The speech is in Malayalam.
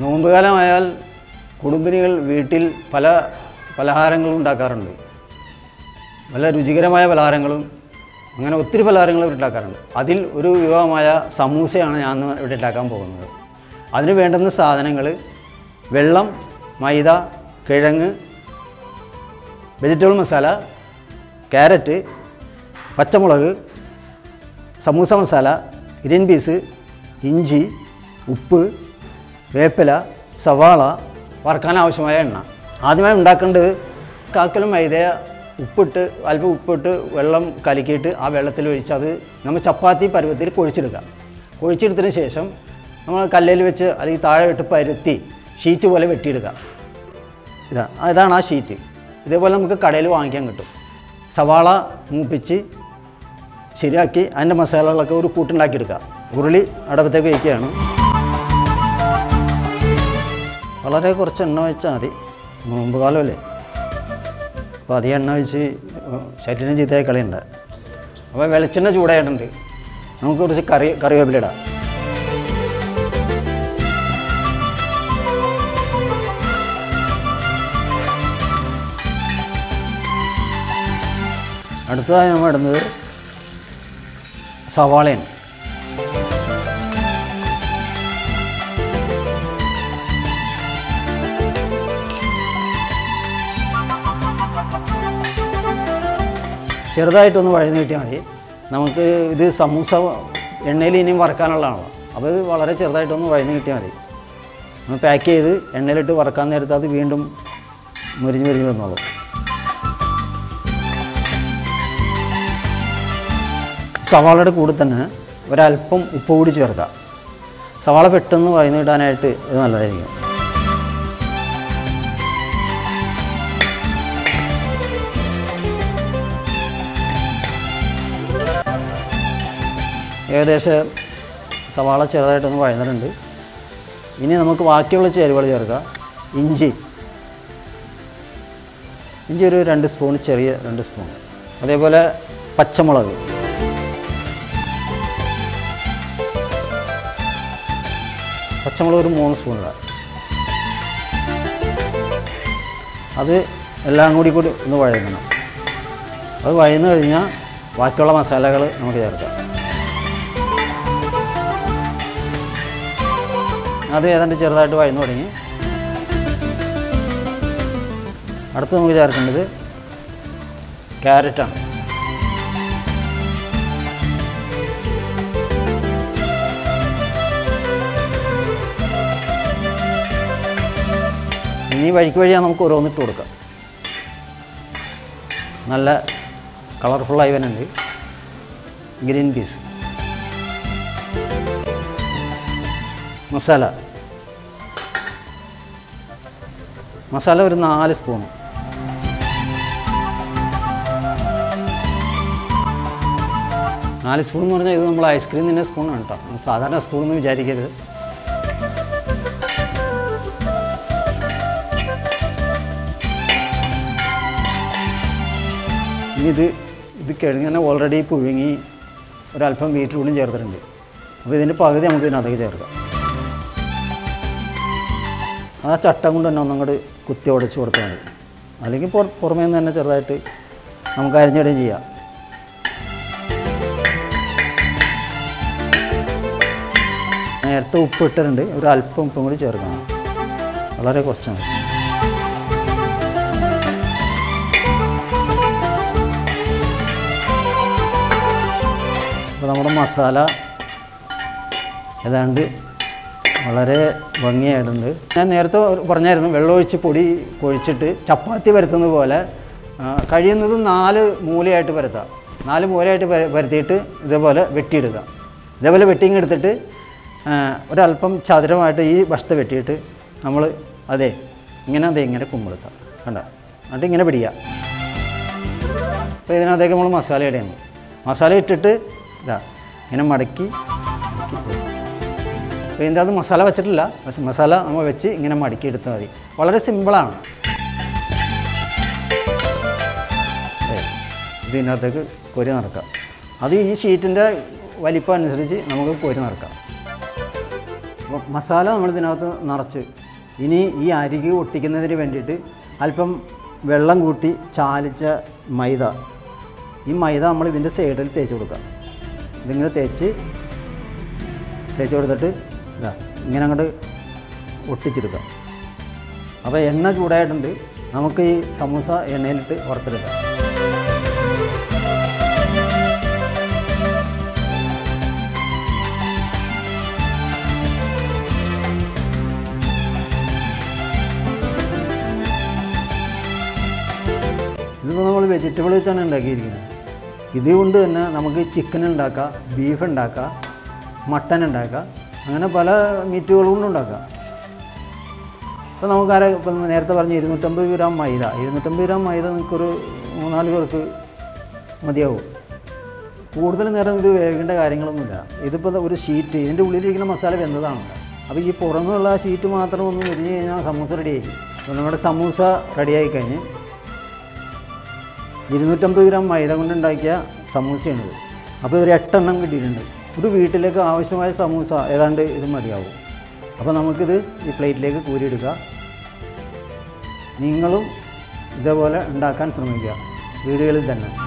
നോമ്പ് കാലമായാൽ കുടുംബിനികൾ വീട്ടിൽ പല പലഹാരങ്ങളും ഉണ്ടാക്കാറുണ്ട്. നല്ല രുചികരമായ പലഹാരങ്ങളും അങ്ങനെ ഒത്തിരി പലഹാരങ്ങൾ ഇവിടെ ഉണ്ടാക്കാറുണ്ട്. അതിൽ ഒരു വിഭവമായ സമൂസയാണ് ഞാൻ ഇവിടെ ഉണ്ടാക്കാൻ പോകുന്നത്. അതിന് വേണ്ടുന്ന സാധനങ്ങൾ വെള്ളം മൈദ കിഴങ്ങ് വെജിറ്റബിൾ മസാല ക്യാരറ്റ് പച്ചമുളക് സമൂസ മസാല ഗ്രീൻ പീസ് ഇഞ്ചി ഉപ്പ് വേപ്പില സവാള വറുക്കാൻ ആവശ്യമായ എണ്ണ. ആദ്യമായി ഉണ്ടാക്കേണ്ടത് കാക്കലും മൈദ ഉപ്പിട്ട് അല്പം ഉപ്പിട്ട് വെള്ളം കലക്കിയിട്ട് ആ വെള്ളത്തിൽ ഒഴിച്ച് അത് നമ്മൾ ചപ്പാത്തി പരുവത്തിൽ കുഴിച്ചെടുക്കുക കുഴിച്ചെടുത്തതിന് ശേഷം നമ്മൾ കല്ലിൽ വെച്ച് അല്ലെങ്കിൽ താഴെ വിട്ട് പരുത്തി ഷീറ്റ് പോലെ വെട്ടിയെടുക്കുക ഇതാ ഇതാണ് ആ ഷീറ്റ്. ഇതേപോലെ നമുക്ക് കടയിൽ വാങ്ങിക്കാൻ കിട്ടും. സവാള മൂപ്പിച്ച് ശരിയാക്കി അതിന്റെ മസാലകളൊക്കെ ഒരു കൂട്ടുണ്ടാക്കിയെടുക്കുക. ഉരുളി അടപ്പത്തേക്ക് വയ്ക്കുകയാണ് വളരെ കുറച്ച് എണ്ണ വെച്ചാൽ മതി. മുമ്പ് കാലമല്ലേ അപ്പോൾ അധികം എണ്ണ വെച്ച് ശരീരം ചീത്തയായി കളിയുണ്ട് അപ്പോൾ വെളിച്ചെണ്ണ ചൂടായിട്ടുണ്ട്. നമുക്ക് കുറച്ച് കറി കറിവേപ്പില ഇടാം. അടുത്തതായി നമ്മൾ ഇടുന്നത് സവാളയാണ്. ചെറുതായിട്ടൊന്ന് വഴന്ന് കിട്ടിയാൽ മതി. നമുക്ക് ഇത് സമൂസ എണ്ണയിൽ ഇനിയും വറക്കാനുള്ളതാണല്ലോ. അപ്പോൾ ഇത് വളരെ ചെറുതായിട്ടൊന്ന് വഴന്ന് കിട്ടിയാൽ മതി. നമ്മൾ പാക്ക് ചെയ്ത് എണ്ണയിലിട്ട് വറക്കാൻ നേരത്ത് അത് വീണ്ടും മുരിഞ്ഞ് മുരിഞ്ഞ് വന്നോളൂ. സവാളയുടെ കൂടെ തന്നെ ഒരല്പം ഉപ്പ് കൂടി ചേർക്കാം സവാള പെട്ടെന്ന് വഴന്ന് കിട്ടാനായിട്ട് ഇത് നല്ലതായിരിക്കും. ഏകദേശം സവാള ചെറുതായിട്ടൊന്ന് വഴന്നിട്ടുണ്ട്. ഇനി നമുക്ക് ബാക്കിയുള്ള ചേരുവകൾ ചേർക്കാം. ഇഞ്ചി. ഇഞ്ചി ഒരു രണ്ട് സ്പൂൺ ചെറിയ രണ്ട് സ്പൂൺ. അതേപോലെ പച്ചമുളക്. പച്ചമുളക് ഒരു മൂന്ന് സ്പൂൺ ഇടാം. അത് എല്ലാം കൂടി കൂടി ഒന്ന് വഴങ്ങണം അത് വഴന്നു കഴിഞ്ഞാൽ ബാക്കിയുള്ള മസാലകൾ നമുക്ക് ചേർക്കാം. അത് ഏതാണ്ട് ചെറുതായിട്ട് വഴന്നു തുടങ്ങി. അടുത്ത് നമുക്ക് ചേർക്കേണ്ടത് ക്യാരറ്റാണ്. ഇനി വഴിക്ക് വഴിയാണ് നമുക്ക് ഓരോന്നിട്ട് കൊടുക്കാം. നല്ല കളർഫുള്ളായി വരുന്നുണ്ട്. Green peas. മസാല. മസാല ഒരു നാല് സ്പൂൺ നാല് സ്പൂൺ എന്ന് പറഞ്ഞാൽ ഇത് നമ്മൾ ഐസ്ക്രീം തന്നെ സ്പൂണാണ് കേട്ടോ സാധാരണ സ്പൂൺ എന്ന് വിചാരിക്കരുത്. ഇനി ഇത് ഇത് കിഴങ്ങനെ ഓൾറെഡി പുഴുങ്ങി ഒരല്പം ബീറ്റ്റൂട്ടും ചേർത്തിട്ടുണ്ട്. അപ്പോൾ ഇതിന്റെ പകുതി നമുക്ക് ഇതിനകത്തേക്ക് ചേർക്കാം. അത് ആ ചട്ടം കൊണ്ട് തന്നെ ഒന്നങ്ങോട്ട് കുത്തി ഉടച്ച് കൊടുത്താൽ മതി. അല്ലെങ്കിൽ പുറ പുറമേ നിന്ന് തന്നെ ചെറുതായിട്ട് നമുക്ക് അരിഞ്ഞിടുകയും ചെയ്യാം. നേരത്തെ ഉപ്പ് ഇട്ടിട്ടുണ്ട് ഒരു അല്പം ഉപ്പും കൂടി ചേർക്കണം. വളരെ കുറച്ചാണ്. അപ്പോൾ നമ്മുടെ മസാല ഏതാണ്ട് വളരെ ഭംഗിയായിട്ടുണ്ട്. ഞാൻ നേരത്തെ പറഞ്ഞായിരുന്നു വെള്ളമൊഴിച്ച് പൊടി കൊഴിച്ചിട്ട് ചപ്പാത്തി പരത്തുന്നത് പോലെ കഴിയുന്നത് നാല് മൂലയായിട്ട് പരത്താം. നാല് മൂലയായിട്ട് വരുത്തിയിട്ട് ഇതേപോലെ വെട്ടിയെടുക്കുക ഇതേപോലെ വെട്ടിങ് എടുത്തിട്ട് ഒരല്പം ചതുരമായിട്ട് ഈ വശത്ത് വെട്ടിയിട്ട് നമ്മൾ അതെ ഇങ്ങനെ അതെ ഇങ്ങനെ കുമ്പെടുത്താം കണ്ട? എന്നിട്ട് ഇങ്ങനെ പിടിക്കുക അപ്പോൾ ഇതിനകത്തേക്ക് നമ്മൾ മസാല ഇടയാണ് മസാല ഇട്ടിട്ട് ഇതാ ഇങ്ങനെ മടക്കി ഇതിന്റെ അത് മസാല വെച്ചിട്ടില്ല. പക്ഷെ മസാല നമ്മൾ വെച്ച് ഇങ്ങനെ മടക്കി എടുത്താൽ മതി. വളരെ സിമ്പിളാണ്. ഇതിനകത്തേക്ക് കൊരി നിറക്കാം അത് ഈ ഷീറ്റിന്റെ വലിപ്പം അനുസരിച്ച് നമുക്ക് കൊരി നിറക്കാം അപ്പോൾ മസാല നമ്മൾ ഇതിനകത്ത് നിറച്ച് ഇനി ഈ അരികി ഒട്ടിക്കുന്നതിന് വേണ്ടിയിട്ട് അല്പം വെള്ളം കൂട്ടി ചാലിച്ച മൈദ. ഈ മൈദ നമ്മൾ ഇതിന്റെ സൈഡിൽ തേച്ച് കൊടുക്കുക. ഇതിങ്ങനെ തേച്ച് തേച്ച് കൊടുത്തിട്ട് ഇങ്ങനെ അങ്ങോട്ട് ഒട്ടിച്ചെടുക്കുക അപ്പോൾ എണ്ണ ചൂടായിട്ടുണ്ട്. നമുക്ക് ഈ സമൂസ എണ്ണയിലിട്ട് വറുത്തെടുക്കാം. ഇതിപ്പോൾ നമ്മൾ വെജിറ്റബിൾ വെച്ചാണ് ഉണ്ടാക്കിയിരിക്കുന്നത്. ഇതുകൊണ്ട് തന്നെ നമുക്ക് ചിക്കൻ ഉണ്ടാക്കാം ബീഫ് ഉണ്ടാക്കാം മട്ടൻ ഉണ്ടാക്കാം അങ്ങനെ പല മീറ്റുകൾ കൊണ്ടും ഉണ്ടാക്കാം. ഇപ്പം നമുക്കാരെ ഇപ്പം നേരത്തെ പറഞ്ഞ ഇരുന്നൂറ്റമ്പത് ഗ്രാം മൈദ. ഇരുന്നൂറ്റമ്പത് ഗ്രാം മൈദ നിങ്ങൾക്കൊരു മൂന്നാൽ പേർക്ക് മതിയാവും. കൂടുതൽ നേരം ഇത് വേവിക്കേണ്ട കാര്യങ്ങളൊന്നുമില്ല. ഇതിപ്പോൾ ഒരു ഷീറ്റ് ഇതിന്റെ ഉള്ളിലിരിക്കുന്ന മസാല വെന്തതാണ്. അപ്പോൾ ഈ പുറമെയുള്ള ഷീറ്റ് മാത്രം ഒന്ന് വിരിഞ്ഞ് കഴിഞ്ഞാൽ സമൂസ റെഡിയായി അപ്പോൾ നമ്മുടെ സമൂസ റെഡിയായി കഴിഞ്ഞ് ഇരുന്നൂറ്റമ്പത് ഗ്രാം മൈദ കൊണ്ടുണ്ടാക്കിയ സമൂസയാണിത്. അപ്പോൾ ഇതൊരു എട്ടെണ്ണം കിട്ടിയിട്ടുണ്ട്. ഒരു വീട്ടിലേക്ക് ആവശ്യമായ സമൂസ ഏതാണ്ട് ഇത് മതിയാവും. അപ്പോൾ നമുക്കിത് ഈ പ്ലേറ്റിലേക്ക് കൂരിയിടുക. നിങ്ങളും ഇതേപോലെ ഉണ്ടാക്കാൻ ശ്രമിക്കുക. വീടുകളിൽ തന്നെ.